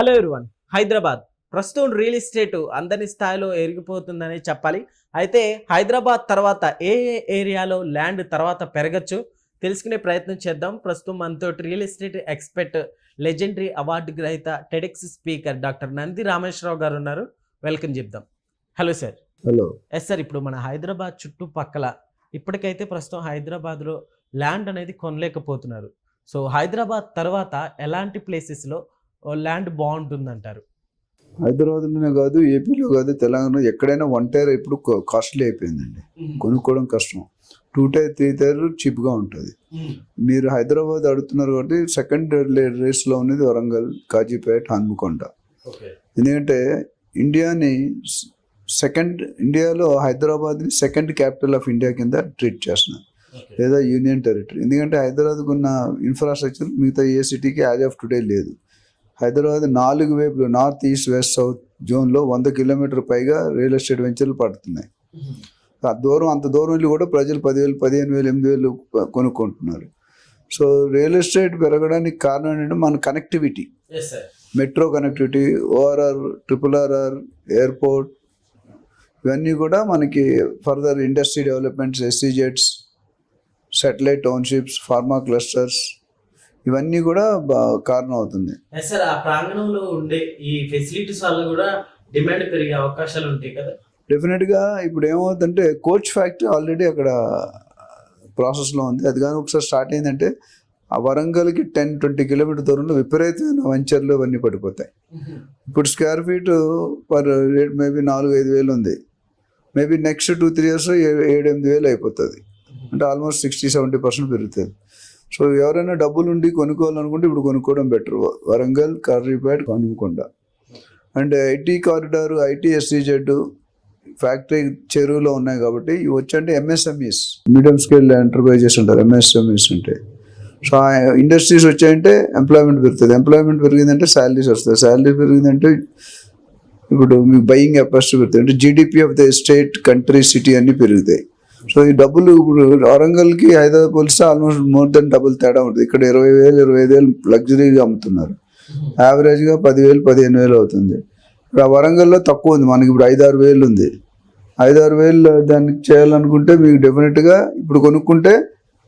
Hello everyone Hyderabad. ప్రస్తుతం real estate అందరి స్థాయిలో ఎరిగిపోతుందని చెప్పాలి. అయితే హైదరాబాద్ తర్వాత ఏ ఏ ఏరియాలో ల్యాండ్ తర్వాత పెరగచ్చు తెలుసుకునే ప్రయత్నం చేద్దాం. ప్రస్తుతం మనతో real estate expert legendary award గ్రహీత TEDx speaker doctor Nandi Rameshwara Rao garu ఉన్నారు. వెల్కమ్ చెప్దాం. Hello sir hello yes sir ఇప్పుడు మన హైదరాబాద్ చుట్టుపక్కల ఇప్పటికైతే ప్రస్తుతం హైదరాబాద్లో ల్యాండ్ అనేది కొనలేకపోతున్నారు. సో హైదరాబాద్ తర్వాత ఎలాంటి ప్లేసెస్లో ల్యాండ్ బాగుంటుందంటారు. హైదరాబాద్లోనే కాదు ఏపీలో కాదు తెలంగాణ ఎక్కడైనా వన్ టైర్ ఇప్పుడు కాస్ట్లీ అయిపోయిందండి. కొనుక్కోవడం కష్టం. టూ టైర్ త్రీ టైర్ చీప్గా ఉంటుంది. మీరు హైదరాబాద్ అడుగుతున్నారు కాబట్టి సెకండ్ రేస్లో ఉన్నది వరంగల్ కాజీపేట్ హన్మకొండ. ఎందుకంటే ఇండియాని సెకండ్ ఇండియాలో హైదరాబాద్ని సెకండ్ క్యాపిటల్ ఆఫ్ ఇండియా కింద ట్రీట్ చేస్తున్నారు. లేదా యూనియన్ టెరిటరీ. ఎందుకంటే హైదరాబాద్కు ఉన్న ఇన్ఫ్రాస్ట్రక్చర్ మిగతా ఏ సిటీకి యాజ్ ఆఫ్ టుడే లేదు. హైదరాబాద్ నాలుగు వైపులు నార్త్ ఈస్ట్ వెస్ట్ సౌత్ జోన్లో వంద కిలోమీటర్ పైగా రియల్ ఎస్టేట్ వెంచర్లు పడుతున్నాయి. ఆ దూరం అంత దూరం వెళ్ళి కూడా ప్రజలు పదివేలు పదిహేను వేలు ఎనిమిది వేలు కొనుక్కుంటున్నారు. సో రియల్ ఎస్టేట్ పెరగడానికి కారణం ఏంటంటే మన connectivity. Metro connectivity ORR triple RR airport ఇవన్నీ కూడా మనకి ఫర్దర్ ఇండస్ట్రీ డెవలప్మెంట్స్ ఎస్సీజెట్స్ సాటిలైట్ టౌన్షిప్స్ ఫార్మా క్లస్టర్స్ ఇవన్నీ కూడా కారణం అవుతుంది సార్ ఆ ప్రాంగణంలో ఉండే ఈ ఫెసిలిటీస్ వల్ల కూడా డిమాండ్ పెరిగే అవకాశాలు ఉంటాయి కదా? డెఫినెట్గా ఇప్పుడు ఏమవుతుందంటే కోచ్ ఫ్యాక్టరీ ఆల్రెడీ అక్కడ ప్రాసెస్లో ఉంది. అది కానీ ఒకసారి స్టార్ట్ అయిందంటే ఆ వరంగల్కి టెన్ ట్వంటీ కిలోమీటర్ దూరంలో విపరీతమైన వెంచర్లు అవన్నీ పడిపోతాయి. ఇప్పుడు square feet per rate maybe నాలుగు ఐదు వేలు ఉంది. Maybe next two three years ఏడు ఎనిమిది వేలు అయిపోతుంది. అంటే ఆల్మోస్ట్ సిక్స్టీ సెవెంటీ పర్సెంట్ పెరుగుతుంది. సో ఎవరైనా డబ్బులు ఉండి కొనుక్కోవాలనుకుంటే ఇప్పుడు కొనుక్కోవడం better. Warangal Karripeta Hanumakonda. And IT corridor IT SEZ factory చెరువులో ఉన్నాయి కాబట్టి ఇవి వచ్చంటే ఎంఎస్ఎంఈస్ మీడియం స్కేల్ ఎంటర్ప్రైజెస్ ఉంటారు ఎంఎస్ఎంఈస్ ఉంటాయి. సో ఆ ఇండస్ట్రీస్ వచ్చాయంటే ఎంప్లాయ్మెంట్ పెరుగుతుంది. ఎంప్లాయ్మెంట్ పెరిగిందంటే శాలరీస్ వస్తాయి. శాలరీ పెరిగిందంటే ఇప్పుడు మీకు బయింగ్ కెపాసిటీ పెరుగుతుంది. అంటే GDP of the state country city అన్నీ పెరుగుతాయి. సో ఈ డబ్బులు ఇప్పుడు వరంగల్కి హైదరాబాద్ పోలిస్తే ఆల్మోస్ట్ మోర్ దెన్ డబుల్ తేడా ఉంటుంది. ఇక్కడ ఇరవై వేలు ఇరవై ఐదు వేలు లగ్జరీగా అమ్ముతున్నారు. యావరేజ్గా పదివేలు పదిహేను వేలు అవుతుంది. ఇప్పుడు ఆ వరంగల్లో తక్కువ ఉంది. మనకి ఇప్పుడు ఐదారు వేలు ఉంది. ఐదారు వేలు దానికి చేయాలనుకుంటే మీకు డెఫినెట్గా ఇప్పుడు కొనుక్కుంటే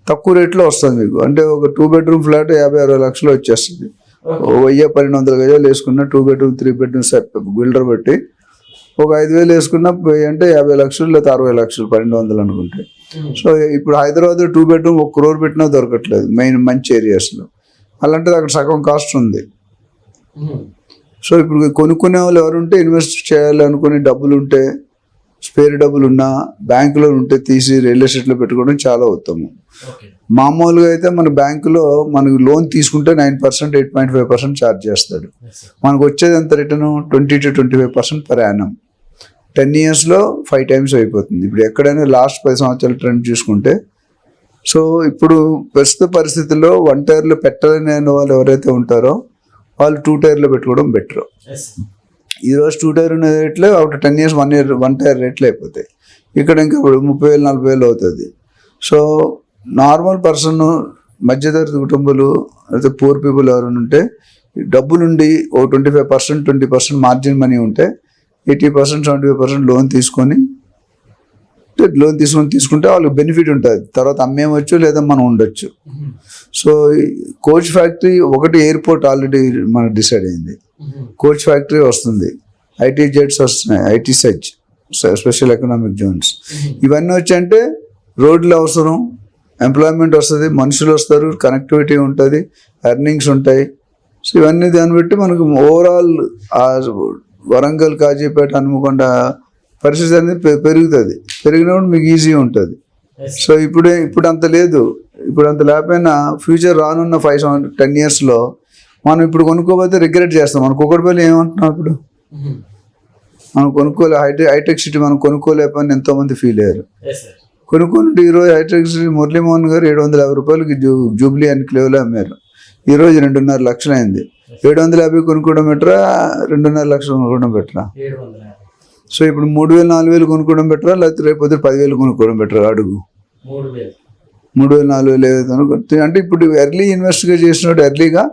తక్కువ రేట్లో వస్తుంది మీకు. అంటే ఒక టూ బెడ్రూమ్ ఫ్లాట్ యాభై అరవై లక్షలు వచ్చేస్తుంది. వెయ్యి పన్నెండు వందల గజాలు వేసుకున్న two bedroom three bedroom builder బట్టి ఒక ఐదు వేలు వేసుకున్న అంటే యాభై లక్షలు లేదా అరవై లక్షలు పన్నెండు వందలు అనుకుంటే. సో ఇప్పుడు హైదరాబాద్ టూ బెడ్రూమ్ ఒక క్రోర్ పెట్టినా దొరకట్లేదు మెయిన్ మంచి ఏరియాస్లో అలాంటిది అక్కడ సగం కాస్ట్ ఉంది. సో ఇప్పుడు కొనుక్కునే వాళ్ళు ఎవరుంటే ఇన్వెస్ట్ చేయాలనుకునే డబ్బులు ఉంటే స్పేర్ డబ్బులు ఉన్నా బ్యాంకులో ఉంటే తీసి రియల్ ఎస్టేట్లో పెట్టుకోవడం చాలా ఉత్తమం. మామూలుగా అయితే మన బ్యాంకులో మనకు లోన్ తీసుకుంటే nine percent eight point five percent charge చేస్తాడు. మనకు వచ్చేది ఎంత return twenty two twenty five percent per annum ten ఇయర్స్లో ఫైవ్ టైమ్స్ అయిపోతుంది. ఇప్పుడు ఎక్కడైనా లాస్ట్ పది సంవత్సరాల ట్రెండ్ చూసుకుంటే. సో ఇప్పుడు ప్రస్తుత పరిస్థితుల్లో వన్ టైర్లో పెట్టలేని వాళ్ళు ఎవరైతే ఉంటారో వాళ్ళు టూ టైర్లో పెట్టుకోవడం బెటర్ ఈ రోజు టూ టైర్ ఉన్న రేట్లే ఒక ten years one year one tier రేట్లు అయిపోతాయి. ఇక్కడ ఇంకా ఇప్పుడు ముప్పై వేలు నలభై వేలు అవుతుంది. సో నార్మల్ పర్సన్ మధ్యతరగతి కుటుంబాలు అయితే పూర్ పీపుల్ ఎవరైనా ఉంటే డబ్బులుండి ఓ twenty five percent twenty percent margin money ఉంటే eighty percent seventy five percent loan తీసుకొని లోన్ తీసుకొని తీసుకుంటే వాళ్ళకి బెనిఫిట్ ఉంటుంది. తర్వాత అమ్మేయవచ్చు లేదా మనం ఉండొచ్చు. సో కోచ్ ఫ్యాక్టరీ ఒకటి ఎయిర్పోర్ట్ ఆల్రెడీ మనకు డిసైడ్ అయింది. కోచ్ ఫ్యాక్టరీ వస్తుంది. ఐటీ జెట్స్ వస్తున్నాయి IT SEZ special economic zones. ఇవన్నీ వచ్చాయంటే రోడ్లు అవసరం ఎంప్లాయ్మెంట్ వస్తుంది మనుషులు వస్తారు కనెక్టివిటీ ఉంటుంది ఎర్నింగ్స్ ఉంటాయి. సో ఇవన్నీ దాన్ని బట్టి మనకు ఓవరాల్ వరంగల్ కాజీపేట హనుమకొండ పరిస్థితి అనేది పెరుగుతుంది. పెరిగినప్పుడు మీకు ఈజీ ఉంటుంది. సో ఇప్పుడే ఇప్పుడు అంత లేదు. ఇప్పుడు అంత లేకపోయినా ఫ్యూచర్ రానున్న ఫైవ్ సెవెన్ టెన్ ఇయర్స్లో మనం ఇప్పుడు కొనుక్కోకపోతే రిగ్రెట్ చేస్తాం. మనం కుక్కడపల్లి ఏమంటున్నాం ఇప్పుడు? మనం కొనుక్కోలే హైటెక్ హైటెక్ సిటీ మనం కొనుక్కోలేకపోయిన ఎంతో మంది ఫీల్ అయ్యారు కొనుక్కుంటే ఈరోజు హైటెక్ సిటీ మురళీమోహన్ గారు ఏడు వందల యాభై రూపాయలకి జూ జూబ్లీ ఎన్క్లేవ్లో అమ్మారు. ఈరోజు రెండున్నర లక్షలు అయింది. ఏడు వందల యాభై కొనుక్కోవడం బెటరా రెండున్నర లక్షలు కొనుక్కోవడం బెటరా సో ఇప్పుడు మూడు వేలు నాలుగు వేలు కొనుక్కోవడం బెటరా లేకపోతే రేపు పొద్దున పదివేలు కొనుక్కోవడం బెటరా అడుగు మూడు వేలు నాలుగు వేలు ఏదైతే అంటే ఇప్పుడు ఎర్లీ ఇన్వెస్ట్గా చేసినట్టు ఎర్లీగా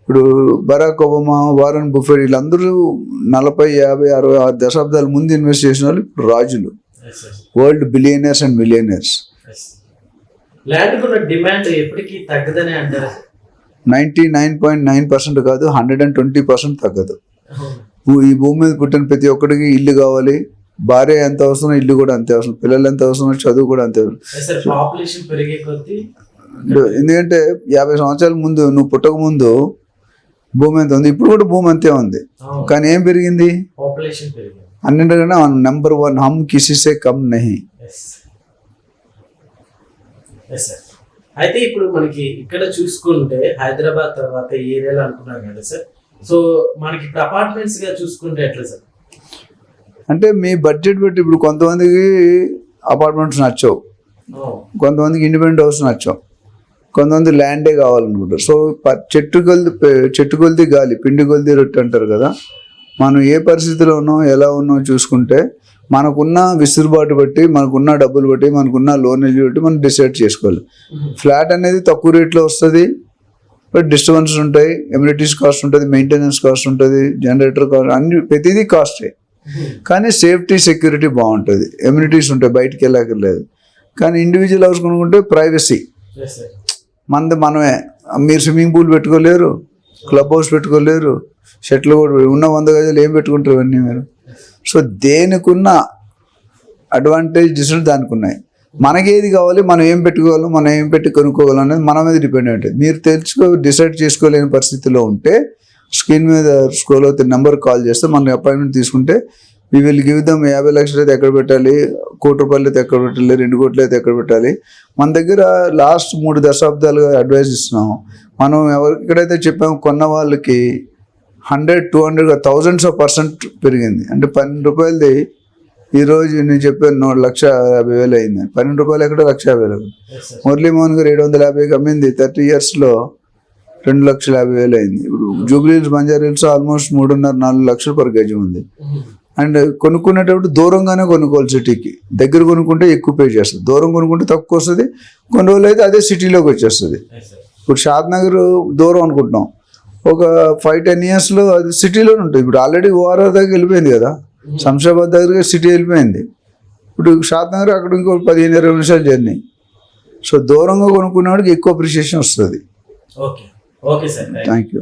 ఇప్పుడు బరాక్ ఒబామా వారన్ బుఫెట్ వీళ్ళందరూ నలభై యాభై అరవై ఆరు దశాబ్దాల ముందు ఇన్వెస్ట్ చేసిన వాళ్ళు ఇప్పుడు రాజులు. World billionaires and millionaires. Land demand ఎప్పటికీ తగ్గదనే అంటారు? Ninety nine point nine percent కాదు హండ్రెడ్ అండ్ ట్వంటీ పర్సెంట్ తగ్గదు. ఈ భూమి మీద పుట్టిన ప్రతి ఒక్కడికి ఇల్లు కావాలి. భార్య ఎంత అవసరం ఇల్లు కూడా అంతే అవసరం. పిల్లలు ఎంత అవసరం చదువు కూడా అంతే అవసరం. ఎందుకంటే యాభై సంవత్సరాల ముందు నువ్వు పుట్టక ముందు భూమి ఎంత ఉంది? ఇప్పుడు కూడా భూమి అంతే ఉంది. కానీ ఏం పెరిగింది? అన్నింటికన్నా నెంబర్ వన్ హమ్ కిసిసే కమ్ నహి. అయితే ఇప్పుడు మనకి ఇక్కడ చూసుకుంటే హైదరాబాద్ తర్వాత ఈ ఏరియాలో అనుకున్నాం కదా సార్. సో మనకి ఇప్పుడు అపార్ట్మెంట్స్గా చూసుకుంటే ఎట్లా సార్? అంటే మీ బడ్జెట్ బట్టి ఇప్పుడు కొంతమందికి అపార్ట్మెంట్స్ నచ్చవు. కొంతమందికి ఇండిపెండెంట్ హౌస్ నచ్చవు. కొంతమంది ల్యాండే కావాలనుకుంటారు. సో ప- చెట్టు కొలిది చెట్టు కొలిది గాలి పిండి కొలిది రొట్టె అంటారు కదా. మనం ఏ పరిస్థితిలో ఉన్నాం ఎలా ఉన్నాం చూసుకుంటే మనకున్న విసురుబాటు బట్టి మనకున్న డబ్బులు బట్టి మనకున్న లోన్ బట్టి మనం డిసైడ్ చేసుకోవాలి. ఫ్లాట్ అనేది తక్కువ రేట్లో వస్తుంది బట్ డిస్టర్బెన్స్ ఉంటాయి ఎమ్యూనిటీస్ కాస్ట్ ఉంటుంది మెయింటెనెన్స్ కాస్ట్ ఉంటుంది జనరేటర్ కాస్ట్ అన్ని ప్రతిదీ కాస్టే కానీ సేఫ్టీ సెక్యూరిటీ బాగుంటుంది. ఎమ్యూనిటీస్ ఉంటాయి బయటికి వెళ్ళక్కర్లేదు. కానీ ఇండివిజువల్ హౌస్ కొనుక్కుంటే ప్రైవసీ మనది మనమే. మీరు స్విమ్మింగ్ పూల్ పెట్టుకోలేరు క్లబ్ హౌస్ పెట్టుకోలేరు షెట్లు కూడా ఉన్న వంద గజాలు ఏం పెట్టుకుంటారు ఇవన్నీ మీరు? సో దేనికున్న అడ్వాంటేజ్ డిసడ్వాంటేజ్ దానికి ఉన్నాయి మనకి ఏది కావాలి మనం ఏం పెట్టుకోవాలి మనం ఏం పెట్టి కొనుక్కోవాలో అనేది మన మీద డిపెండ్ ఉంటుంది. మీరు తెలుసుకో డిసైడ్ చేసుకోలేని పరిస్థితిలో ఉంటే స్క్రీన్ మీద స్క్రోల్ నెంబర్ కాల్ చేస్తే మనం అపాయింట్మెంట్ తీసుకుంటే వీ విల్ గివ్ దమ్ యాభై లక్షలు అయితే ఎక్కడ పెట్టాలి కోటి రూపాయలు అయితే ఎక్కడ పెట్టాలి రెండు కోట్లు అయితే ఎక్కడ పెట్టాలి. మన దగ్గర లాస్ట్ మూడు దశాబ్దాలుగా అడ్వైస్ ఇస్తున్నాం మనం ఎవరికైతే చెప్పాము చెప్పామో కొన్న వాళ్ళకి hundred two hundred thousands of percent పెరిగింది. అంటే పన్నెండు రూపాయలది ఈరోజు నేను చెప్పాను నో లక్ష యాభై వేలు అయింది. పన్నెండు రూపాయలు ఎక్కడ లక్ష యాభై వేలు మురళీమోహన్ గారు ఏడు వందల యాభైకి అమ్మింది థర్టీ ఇయర్స్లో రెండు లక్షల యాభై వేలు అయింది. ఇప్పుడు Jubilee Hills Banjara Hills almost మూడున్నర నాలుగు లక్షలు పర్ గజం ఉంది. అండ్ కొనుక్కునేటప్పుడు దూరంగానే కొనుక్కోవాలి సిటీకి. దగ్గర కొనుక్కుంటే ఎక్కువ పే చేస్తుంది. దూరం కొనుక్కుంటే తక్కువ వస్తుంది. కొన్ని రోజులు అయితే అదే సిటీలోకి వచ్చేస్తుంది. ఇప్పుడు షాద్ నగర్ దూరం అనుకుంటున్నాం. ఒక ఫైవ్ టెన్ ఇయర్స్లో అది సిటీలోనే ఉంటుంది. ఇప్పుడు ఆల్రెడీ ఓఆర్ఆర్ దగ్గర వెళ్ళిపోయింది కదా. శంషాబాద్ దగ్గర సిటీ వెళ్ళిపోయింది. ఇప్పుడు షాద్ నగర్ అక్కడ ఇంకో పదిహేను ఇరవై నిమిషాల జర్నీ. సో దూరంగా కొనుక్కునేవాడికి ఎక్కువ అప్రిషియేషన్ వస్తుంది. Okay okay sir thank you